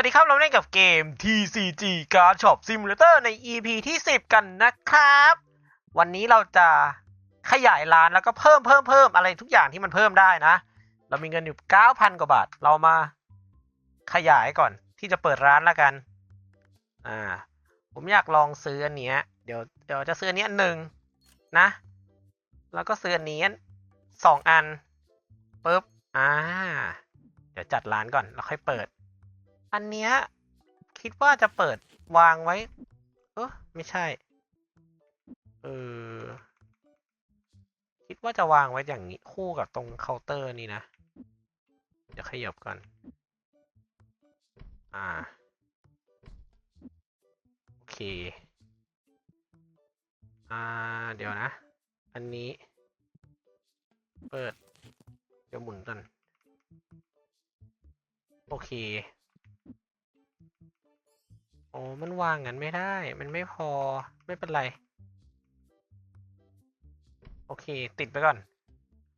วัสดีครับ เราเล่นกับเกม TCG Card Shop Simulator ใน EP ที่ 10 กันนะครับ วันนี้เราจะขยายร้านแล้วก็เพิ่มเพิ่มเพิ่มอะไรทุกอย่างที่มันเพิ่มได้นะ เรามีเงินอยู่ 9,000 กว่าบาท เรามาขยายก่อนที่จะเปิดร้านแล้วกัน อ่า ผมอยากลองซื้ออันเนี้ย เดี๋ยวเดี๋ยวจะซื้ออันนี้อันหนึ่งนะ แล้วก็ซื้ออันนี้สองอันปุ๊บ อ่า เดี๋ยวจัดร้านก่อนแล้วค่อยเปิด อันเนี้ยคิดว่าจะเปิดวางไว้ เออไม่ใช่ เออ คิดว่าจะวางไว้อย่างนี้คู่กับตรงเคาน์เตอร์นี่นะ เดี๋ยวขยับก่อน อ่า โอเค อ่า เดี๋ยวนะ อันนี้ เปิด เดี๋ยวหมุนกันโอเค อ้มันวางงั้นไม่ได้ มันไม่พอ ไม่เป็นไร โอเค ติดไปก่อน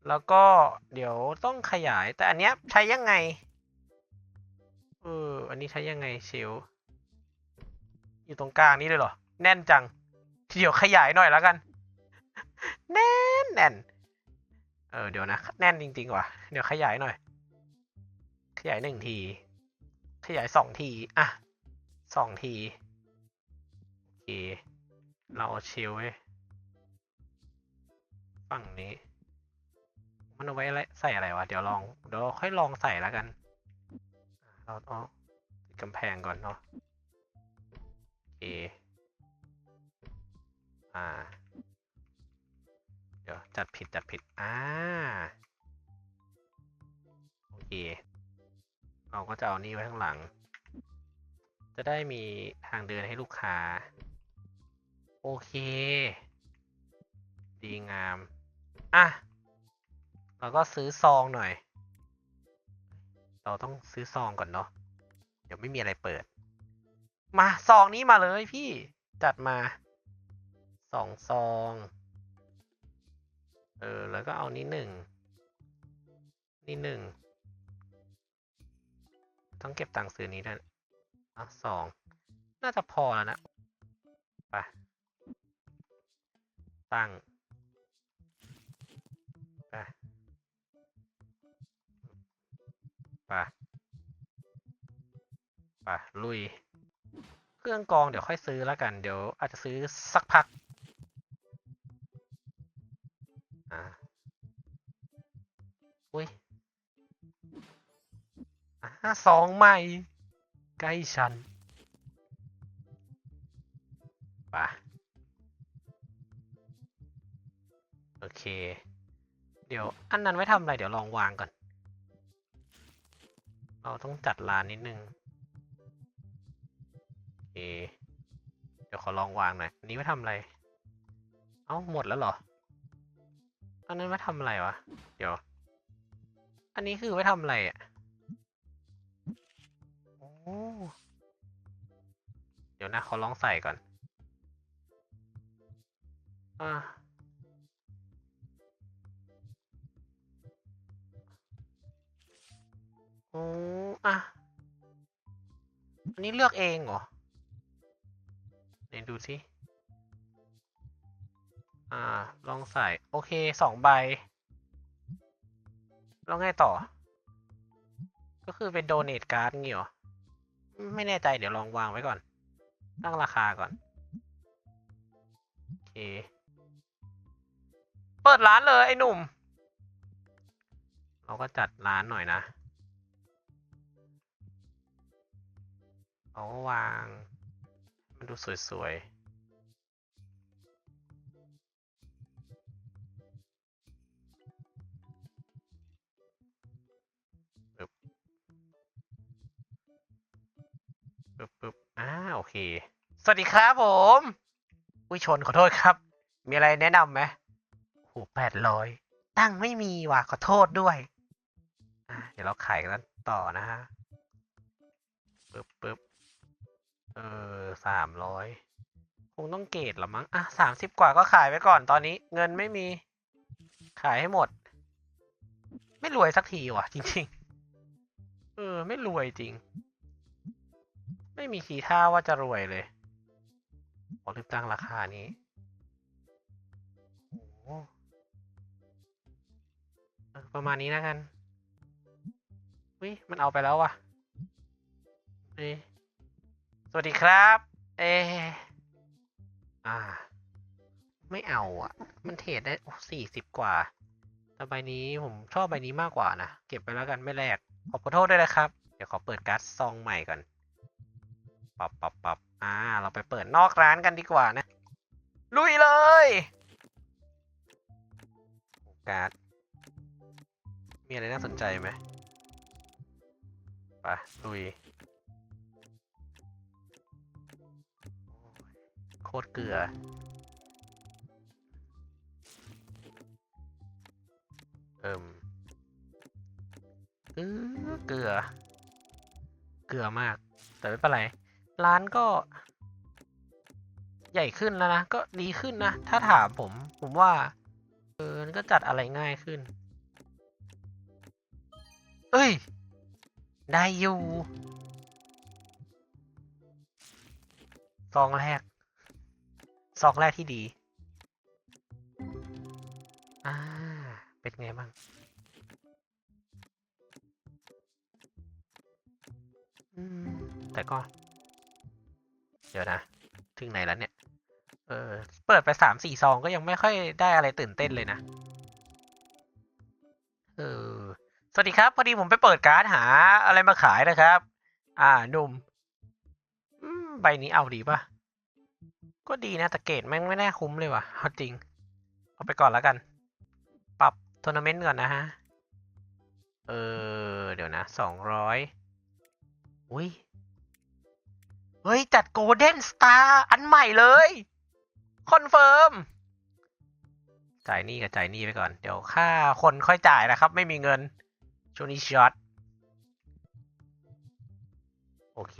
แล้วก็เดี๋ยวต้องขยาย แต่อันเนี้ยใช้ยังไง เออ อันนี้ใช้ยังไงเชลอยู่ตรงกลางนี้เลยเหรอ แน่นจัง เดี๋ยวขยายหน่อยแล้วกัน แน่นแน่น เออ เดี๋ยวนะ แน่นจริงๆว่ะ เดี๋ยวขยายหน่อย ขยายหนึ่งที ขยายสองที อะ สองทีโอเคเราเอาเชลไว้ฝั่งนี้ มันเอาไว้อะไรใส่อะไรวะ เดี๋ยวลอง เดี๋ยวค่อยลองใส่แล้วกัน เราเอาติดกำแพงก่อนเนาะโอเคอ่า เดี๋ยวจัดผิดจัดผิด อ่า โอเค เราก็จะเอานี่ไว้ข้างหลัง จะได้มีทางเดินให้ลูกค้า โอเค ดีงาม อะ เราก็ซื้อซองหน่อย เราต้องซื้อซองก่อนเนาะเดี๋ยวไม่มีอะไรเปิด มาซองนี้มาเลยพี่จัดมาสองซอง เออ แล้วก็เอานี้หนึ่ง นี่หนึ่ง ต้องเก็บตังค์ซื้อนี้ด้วย อะสอง น่าจะพอแล้วนะ ไป ตั้ง ไป ไป ไป ลุย เครื่องกรองเดี๋ยวค่อยซื้อแล้วกัน เดี๋ยวอาจจะซื้อสักพัก อ่า อุ้ยอ่าสองใหม่ ใกล้ฉันไปะโอเค เดี๋ยวอันนั้นไว้ทำอะไร เดี๋ยวลองวางก่อน เราต้องจัดร้านนิดนึงโอเคเดี๋ยวขอลองวางหน่อยอันนี้ไว้ทำอะไร เอ้าหมดแล้วเหรอ อันนั้นไว้ทำอะไรวะ เดี๋ยว อันนี้คือไว้ทำอะไรอะ เดี๋ยวนะขอลองใส่ก่อน อ่าโอ้อะอันนี้เลือกเองเหรอไหนดูสิ อ่า ลองใส่ โอเค สองใบ แล้วไงต่อ ก็คือเป็นโดเน t การ์ดงี้เหรอ ไม่แน่ใจเดี๋ยวลองวางไว้ก่อน ตั้งราคาก่อน โอเค เปิดร้านเลย ไอ้หนุ่ม เราก็จัดร้านหน่อยนะเราก็วาง มันดูสวยๆ ปึ๊บปึ๊บอ่าโอเค สวัสดีครับผม อุ้ยชนขอโทษครับ มีอะไรแนะนำไหมโอ้แปดร้อยตั้งไม่มีว่ะขอโทษด้วย อะเดี๋ยวเราขายกันต่อนะฮะปึ๊บปึ๊บเออสามร้อยคงต้องเกรดละมั้ง อะสามสิบกว่าก็ขายไปก่อนตอนนี้ เงินไม่มี ขายให้หมด ไม่รวยสักทีว่ะ จริง ๆ เออ ไม่รวยจริง ไม่มีทีท่าว่าจะรวยเลยขอรีบตั้งราคานี้โอ้ประมาณนี้นะกันวิมันเอาไปแล้วว่ะเอ้สวัสดีครับ เออ่า ไม่เอาอะ มันเทรดได้สี่สิบกว่า แต่ใบนี้ผมชอบใบนี้มากกว่านะ เก็บไปแล้วกันไม่แลกขอขอโทษด้วยนะครับ เดี๋ยวขอเปิดการ์ดซองใหม่ก่อน ปรับปรับปรับอ่า เราไปเปิดนอกร้านกันดีกว่านะ ลุยเลยการ์ดมีอะไรน่าสนใจไหมไปลุย โคตรเกลือเอิ่มเออเกลือ เกลือมาก แต่ไม่เป็นไร ร้านก็ใหญ่ขึ้นแล้วนะ ก็ดีขึ้นนะ ถ้าถามผม ผมว่า เออมันก็จัดอะไรง่ายขึ้น เอ้ย ได้อยู่ซองแรกซองแรกที่ดี อ่า เป็นไงบ้าง แต่ก็ เดี๋ยวนะ ถึงไหนแล้วเนี่ย เออ เปิดไปสามสี่ซองก็ยังไม่ค่อยได้อะไรตื่นเต้นเลยนะ เออ สวัสดีครับ พอดีผมไปเปิดการ์ดหาอะไรมาขายนะครับ อ่าหนุ่มใบนี้เอาดีป่ะก็ดีนะแต่เกรดแม่งไม่แน่คุ้มเลยว่ะเอาจริง เอาไปก่อนแล้วกัน ปรับทัวร์นาเมนต์ก่อนนะฮะ เออ เดี๋ยวนะสองร้อยอุ้ย เฮ้ย จัดโกลเด้นสตาร์อันใหม่เลย คอนเฟิร์ม จ่ายหนี้กับจ่ายหนี้ไปก่อน เดี๋ยวค่าคนค่อยจ่ายนะครับ ไม่มีเงิน ช่วงนี้ช็อต โอเค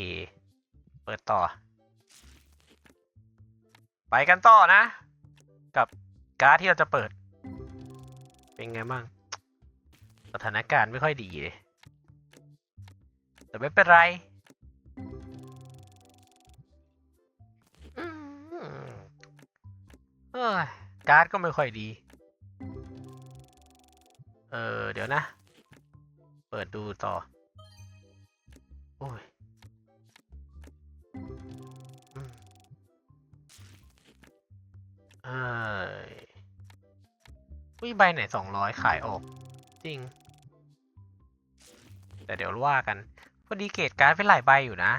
เปิดต่อ ไปกันต่อนะ กับการ์ดที่เราจะเปิด เป็นไงบ้าง สถานการณ์ไม่ค่อยดีเลยแต่ไม่เป็นไร เอ้ยการ์ดก็ไม่ค่อยดี เออเดี๋ยวนะ เปิดดูต่อ โอ้ยอืมเอยวิใบไหนสองร้อยขายออก จริง แต่เดี๋ยวว่ากัน พอดีเกตการ์ดเป็นหลายใบอยู่นะ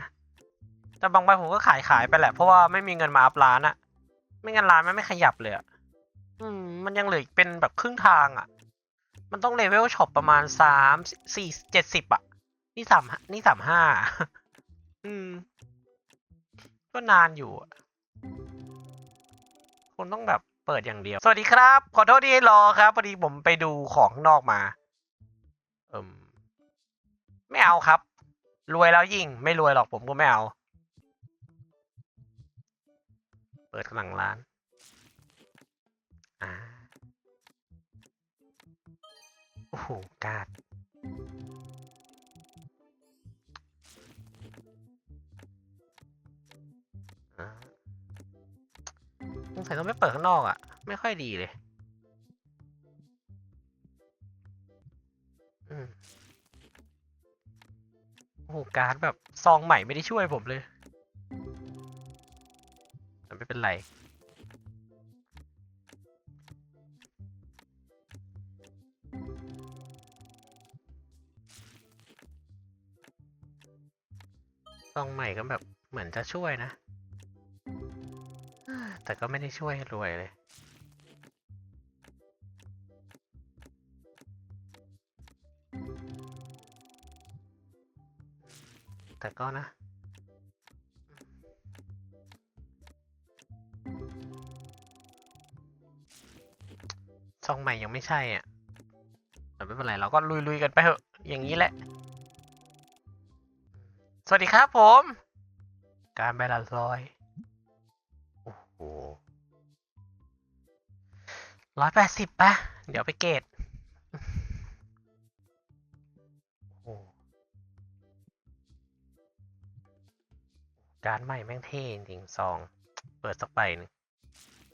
แต่บางใบผมก็ขายขายไปแหละ เพราะว่าไม่มีเงินมาอัพร้านอะ ไม่งั้นร้านมันไม่ขยับเลยอะอืม มันยังเหลืออีกเป็นแบบครึ่งทางอะมันต้องเลเวลช็อปประมาณสามสี่เจ็ดสิบอะนี่สามนี่สามห้าอืม ก็นานอยู่อะคุณต้องแบบเปิดอย่างเดียว สวัสดีครับ ขอโทษที่ให้รอครับพอดีผมไปดูของข้างนอกมา เอิมไม่เอาครับ รวยแล้วยิ่ง ไม่รวยหรอกผมก็ไม่เอา เปิดหลังร้าน อ่า โอ้โห การ์ดอ่าสงสัยต้องไปเปิดข้างนอกอะ่ะ ไม่ค่อยดีเลยอืมโอ้โห การ์ดแบบ ซองใหม่ไม่ได้ช่วยผมเลย ไม่เป็นไรซองใหม่ก็แบบเหมือนจะช่วยนะ แต่ก็ไม่ได้ช่วยรวยเลย แต่ก็นะ ซองใหม่ยังไม่ใช่อะแต่ไม่เป็นไรเราก็ลุยๆกันไปเถอะ อย่างนี้แหละ สวัสดีครับผม การใบละร้อย โอ้โหร้อยแปดสิบปะเดี๋ยวไปเกตโอ้โหการดใหม่แม่งเท่จริงๆซอง เปิดสักใบหนึ่ง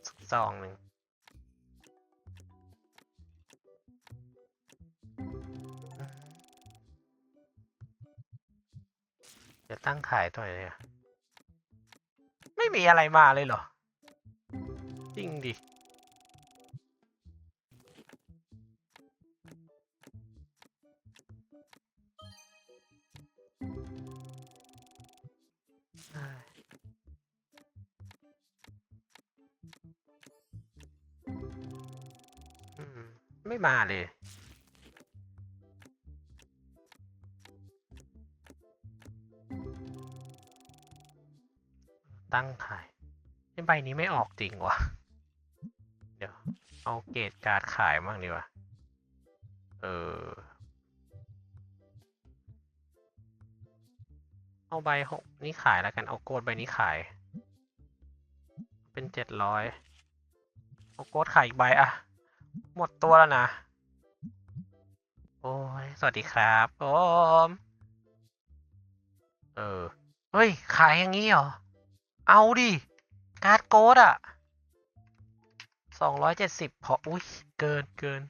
สักซองหนึ่ง จะตั้งขายตัวไหนเนี่ยไม่มีอะไรมาเลยเหรอ จริงดิไม่มาเลย ตั้งขายใบนี้ไม่ออกจริงวะเดี๋ยว เอาเกรดการ์ดขายมั่งดีกว่าเออ เอาใบหกนี่ขายแล้วกัน เอาโกดใบนี้ขาย เป็นเจ็ดร้อยเอาโกดขายอีกใบอะหมดตัวแล้วนะ โอ้ย สวัสดีครับผมเออ เฮ้ย ขายอย่างนี้เหรอ เอาดิ การ์ดโกดอะสองร้อยเจ็ดสิบพอ อุ้ย เกินเกิน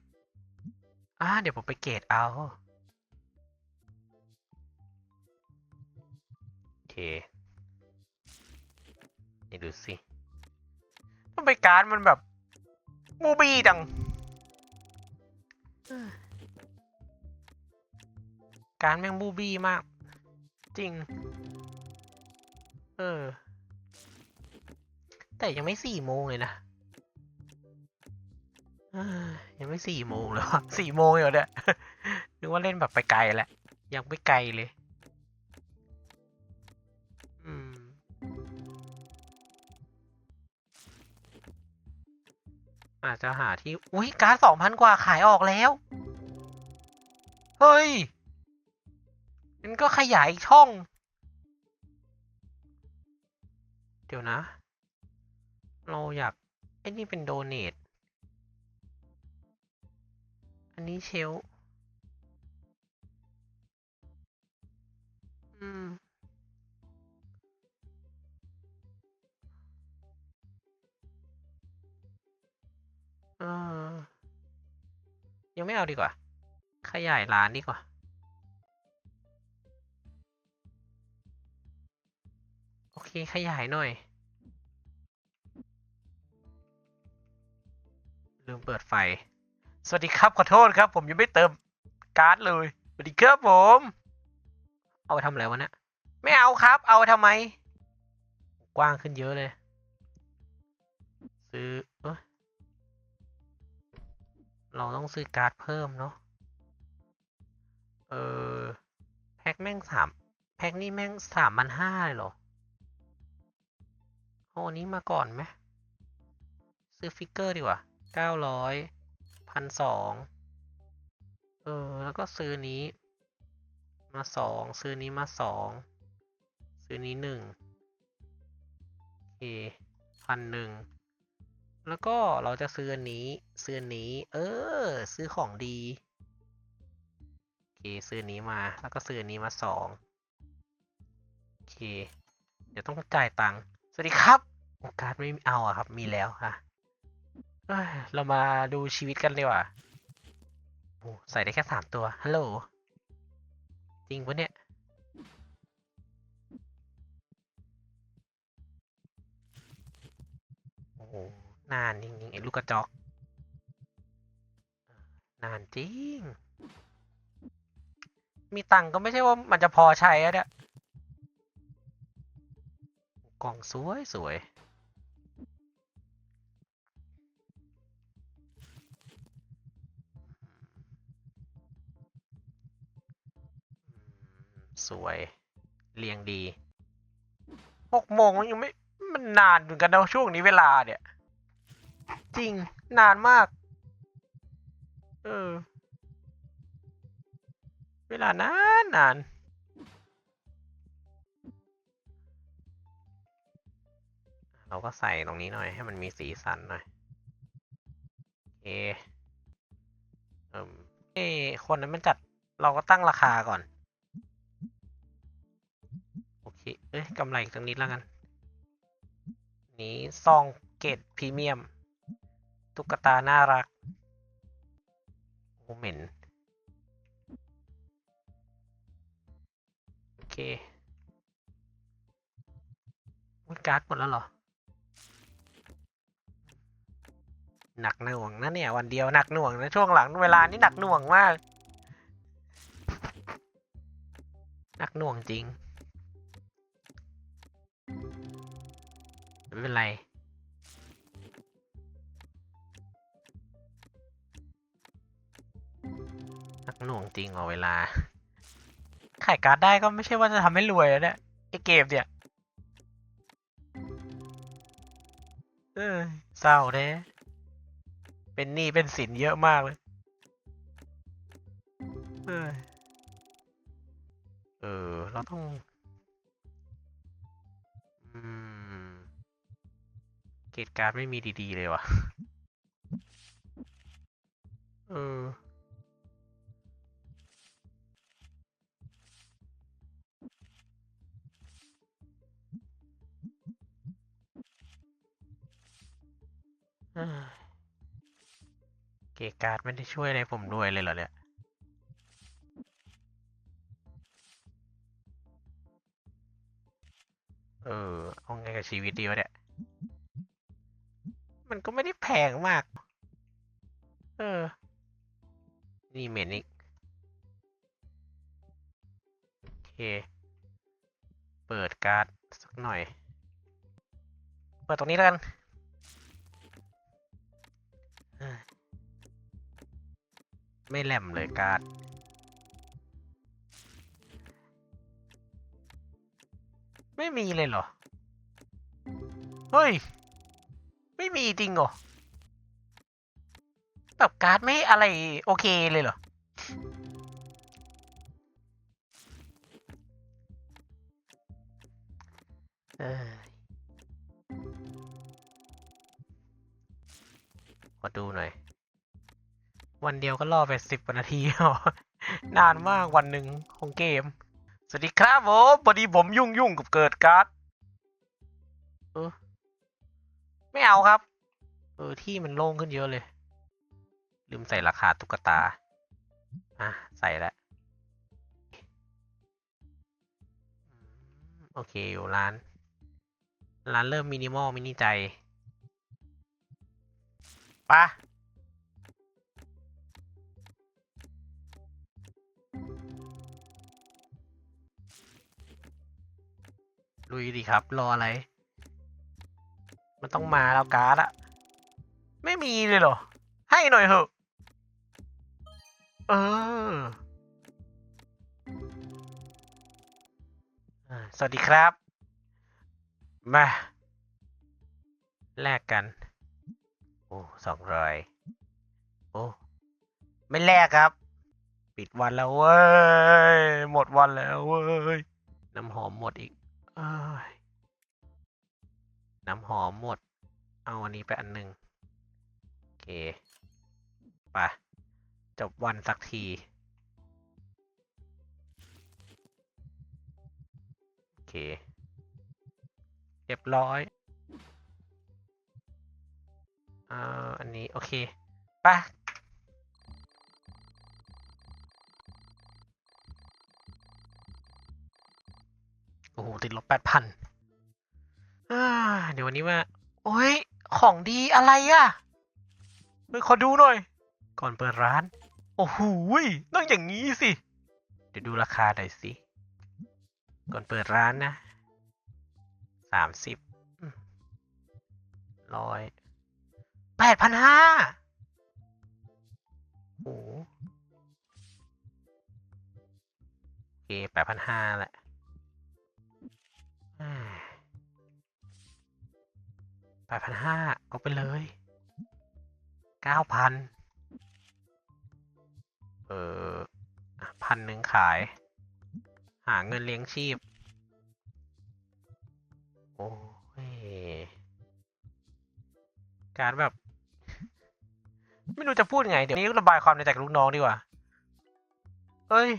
อ่าเดี๋ยวผมไปเกรดเอา โอเค นี่ดูสิทำไมการ์ดมันแบบ มูบี้จัง การแม่งมูบี้มาก จริง เออ แต่ยังไม่สี่โมงเลยนะยังไม่สี่โมงเลยวสี่โมงอยู่เนี่ยนึกว่าเล่นแบบไปไกลแล้วยังไม่ไกลเลยอาจจะหาที่ อุ้ยการ์ดสองพันกว่าขายออกแล้ว เฮ้ยมันก็ขยายช่อง เดี๋ยวนะ เราอยากไอ้นี่เป็นโดเนทอันนี้เชลอืม เออ ยังไม่เอาดีกว่า ขยายร้านดีกว่าโอเค ขยายหน่อย ลืมเปิดไฟ สวัสดีครับขอโทษครับ ผมยังไม่เติมการ์ดเลย สวัสดีครับผม เอาไปทำอะไรวะเนี่ย ไม่เอาครับ เอาไปทำไม กว้างขึ้นเยอะเลย ซื้อเอเราต้องซื้อการ์ดเพิ่มเนาะ เออ แพ็คแม่งสาม แพ็คนี่แม่งสามพันห้าเลยเหรอเอาอันนี้มาก่อนไหมซื้อฟิกเกอร์ดีกว่า เก้าร้อยพันสองเออ แล้วก็ซื้อนี้ มาสองซื้อนี้มาสองซื้อนี้หนึ่งโอเคพันหนึ่งแล้วก็เราจะซื้ออันนี้ ซื้อนนี้ เออ ซื้อของดีโอเคซื้อนนี้มา แล้วก็ซื้อนนี้มาสองโอเค เดี๋ยวต้องจ่ายตังค์สวัสดีครับ โอกาสไม่เอาอะครับ มีแล้วค่ะ เอ้ยเรามาดูชีวิตกันดีกว่าโอ้ใส่ได้แค่สามตัว ฮัลโหล จริงปะเนี่ย โอ้โหนานจริงๆไอ้ลูกกระจอก นานจริง มีตังค์ก็ไม่ใช่ว่ามันจะพอใช้อะเนี่ยกล่องสวยสวย สวย เรียงดีหกโมงมันยังไม่ มันนานเหมือนกันนะช่วงนี้เวลาเนี่ย จริงนานมาก เออ เวลานานนานเราก็ใส่ตรงนี้หน่อยให้มันมีสีสันหน่อยโอเอเอคนนั้นมันจัดเราก็ตั้งราคาก่อน อเออ้ยกำไรอีกสักนิดแล้วกัน นี้ซองเกตพรีเมียม ตุ๊กตาน่ารักโอเหม็นโอเคอุ๊ยการ์ดหมดแล้วเหรอ หนักหน่วงนะเนี่ยวันเดียวหนักหน่วงนะช่วงหลังเวลานี้หนักหน่วงมาก หนักหน่วงจริง ไม่เป็นไรหนักหน่วงจริงเอาเวลา ขายการ์ดได้ก็ไม่ใช่ว่าจะทำให้รวยแล้วเนี่ยไอเกมเนี่ย เออเศร้าแท้เป็นหนี้เป็นสินเยอะมากเลย เออเออ เราต้อง อืมเกตการ์ไม่มีดีๆ เลยวะเออเอ้ยเกตการไม่ได้ช่วยอะไรผมด้วยเลยเหรอเนี่ยเออเอาไงกับชีวิตดีวะเนี่ย งมาก เออ นี่เมนอีกโอเค เปิดการ์ดสักหน่อย เปิดตรงนี้แล้วกันไม่แหลมเลยการ์ดไม่มีเลยเหรอ เฮ้ย ไม่มีจริงเหรอ แบบการ์ดไม่อะไรโอเคเลยเหรอ เออขอดูหน่อย วันเดียวก็ล่อไปสิบนาทีเหรอนานมากวันหนึ่งของเกม สวัสดีครับผมพอดีผมยุ่งยุ่งกับเกิดการ์ดเออไม่เอาครับ เออ ที่มันโล่งขึ้นเยอะเลย ลืมใส่ราคาตุ๊กตา อะ ใส่แล้วโอเค อยู่ร้าน ร้านเริ่มมินิมอลมินิใจปะลุยดีครับ รออะไร มันต้องมาแล้วการ์ดอะ ไม่มีเลยเหรอ ให้หน่อยเถอะ อออ่าสวัสดีครับ มาแลกกัน โอ้สองร้อยโอ้ไม่แลกครับ ปิดวันแล้วเว้ย หมดวันแล้วเว้ย น้ำหอมหมดอีกอน้ำหอมหมด เอาอันนี้ไปอันหนึ่งโอเค ไป จบวันสักที โอเค เรียบร้อยอ่าอันนี้ โอเคไปโอ้โห ติดลบแปดพันเดี๋ยววันนี้ว่าโอ้ย ของดีอะไรอะเฮ้ยขอดูหน่อย ก่อนเปิดร้าน โอ้โหต้องอย่างนี้สิ เดี๋ยวดูราคาหน่อยสิ ก่อนเปิดร้านนะ สามสิบ ร้อย แปดพันห้า โอ้โหโอเคแปดพันห้าแหละแปดพันห้าเอาไปเลย เก้าพัน เออพันหนึ่งขาย หาเงินเลี้ยงชีพ โอ้ย การแบบ ไม่รู้จะพูดไง เดี๋ยวนี้ระบายความในใจกับลูกน้องดีกว่า เอ้ย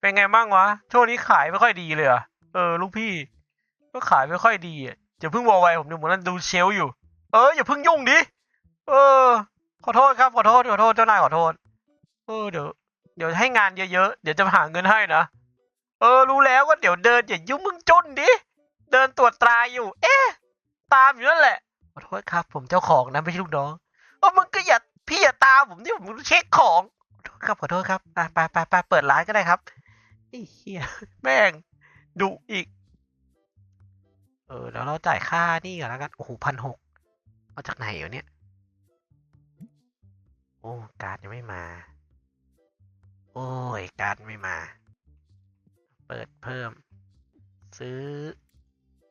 เป็นไงบ้างวะ ช่วงนี้ขายไม่ค่อยดีเลยอะเออ ลูกพี่ ก็ขายไม่ค่อยดีอะอย่าเพิ่งวอไวผมดูเหมือนนั้นดูเชลอยู่ เอออย่าเพิ่งยุ่งดิ เออ ขอโทษครับ ขอโทษ ขอโทษ เจ้านายขอโทษ เออเดี๋ยว เดี๋ยวให้งานเยอะๆ เดี๋ยวจะหาเงินให้นะ เออ รู้แล้วก็เดี๋ยวเดินอย่ายุ่งมึงจนดิ เดินตรวจตราอยู่ เอ๊ะ ตามอยู่นั่นแหละ ขอโทษครับ ผมเจ้าของนะไม่ใช่ลูกน้องเออมึงก็อย่าพี่อย่าตามผมที่ผมเช็คของ ขอโทษครับขอโทษครับอะไปไปไปเปิดร้านก็ได้ครับไอ้เหี้ยแม่งดุอีก เออ แล้วเราจ่ายค่านี่ก่อนแล้วกัน โอ้โหพันหกเอาจากไหนวะเนี่ย โอ้ การ์ดยังไม่มา โอ้ย การไม่มา เปิดเพิ่ม ซื้อ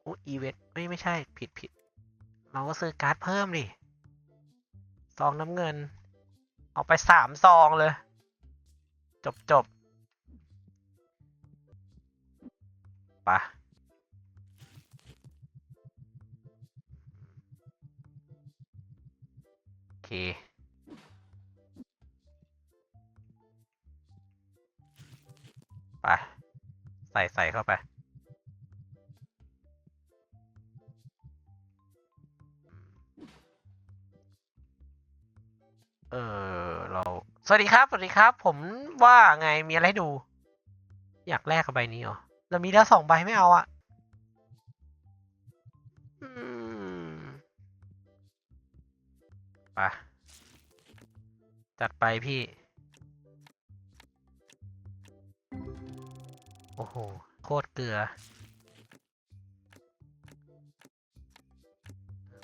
อู้อีเวนต์ไม่ไม่ใช่ ผิดผิด เราก็ซื้อการ์ดเพิ่มดิ ซองน้ำเงิน เอาไปสามซองเลย จบจบไปะโอเค ไป ใส่ใส่เข้าไป เออ เรา สวัสดีครับ สวัสดีครับ ผมว่าไง มีอะไรดู อยากแลกกับใบนี้เหรอ เรามีแล้วสองใบไม่เอาอะอืมไปจัดไปพี่ โอ้โห โคตรเกลือ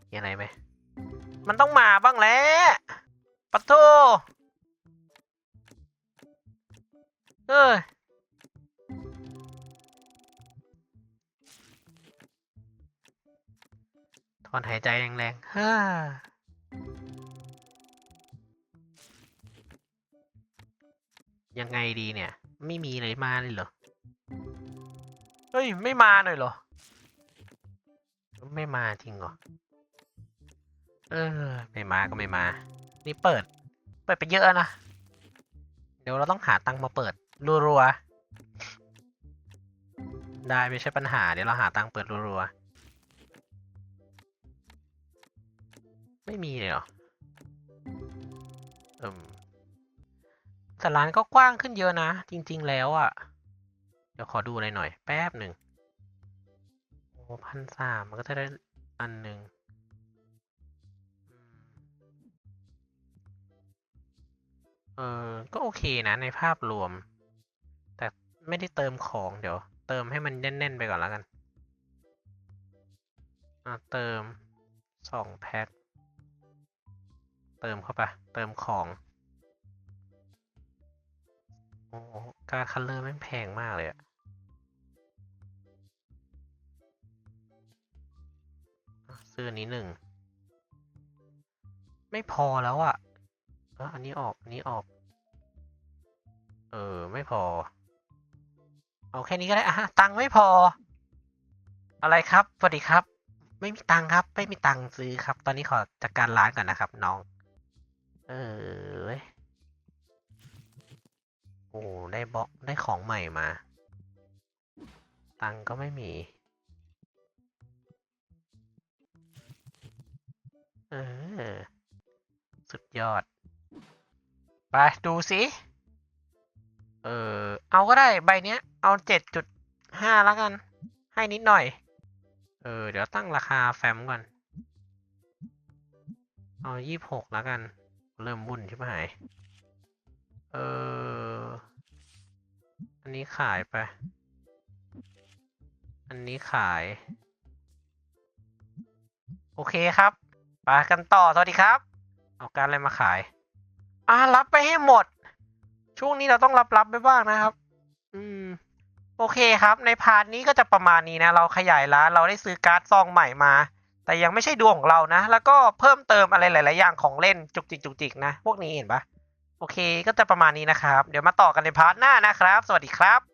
มีอะไรไหม มันต้องมาบ้างแหล้วปะโทเออถอนหายใจแรงๆฮ่ายังไงดีเนี่ย ไม่มีเลยมาเลยเหรอ เฮ้ย ไม่มาหน่อยเหรอ ไม่มาจริงเหรอ เออ ไม่มาก็ไม่มา นี่เปิด เปิดไปเยอะนะ เดี๋ยวเราต้องหาตังค์มาเปิดรัวๆ ได้ไม่ใช่ปัญหา เดี๋ยวเราหาตังค์เปิดรัวๆ ไม่มีเลยเหรออืมแต่ร้านก็กว้างขึ้นเยอะนะ จริง ๆ แล้วอะ่ะ ดี๋ยวขอดูอะไรหน่อยแป๊บหนึ่งโอ้พันสามมันก็จะได้อันหนึ่งเออ ก็โอเคนะในภาพรวม แต่ไม่ได้เติมของเดี๋ยว เติมให้มันแน่น ๆ ไปก่อนแล้วกันอะเติมสองแพ็คเติมเข้าไป เติมของ โอ้การคัลเลอร์แม่งแพงมากเลยอะ อ่อนนี้หนึ่ง ไม่พอแล้วอะเอออันนี้ออก อันนี้ออก เออ ไม่พอ เอาแค่นี้ก็ได้อะตังไม่พอ อะไรครับ สวัสดีครับ ไม่มีตังครับ ไม่มีตังซื้อครับ ตอนนี้ขอจัดการร้านก่อนนะครับ น้อง เออเว้โอ้ ได้บล็อก ได้ของใหม่มา ตังก็ไม่มี ออสุดยอด ไป ดูสิ เออ เอาก็ได้ใบเนี้ย เอาเจ็ดจุดห้าแล้วกัน ให้นิดหน่อย เออ เดี๋ยวตั้งราคาแฟ้มก่อน เอายี่หกแล้วกัน เริ่มวุ่นใช่ไหมเออ อันนี้ขายไป อันนี้ขาย โอเคครับ ไปกันต่อสวัสดีครับ เอาการอะไรมาขาย อ่ารับไปให้หมด ช่วงนี้เราต้องรับรับไปบ้างนะครับ อืม โอเคครับ ในพาร์ทนี้ก็จะประมาณนี้นะ เราขยายร้านเราได้ซื้อการ์ดซองใหม่มา แต่ยังไม่ใช่ดวงของเรานะ แล้วก็เพิ่มเติมอะไรหลาย ๆ อย่างของเล่นจุกจิกจุกจิกนะ พวกนี้เห็นปะโอเค ก็จะประมาณนี้นะครับ เดี๋ยวมาต่อกันในพาร์ทหน้านะครับ สวัสดีครับ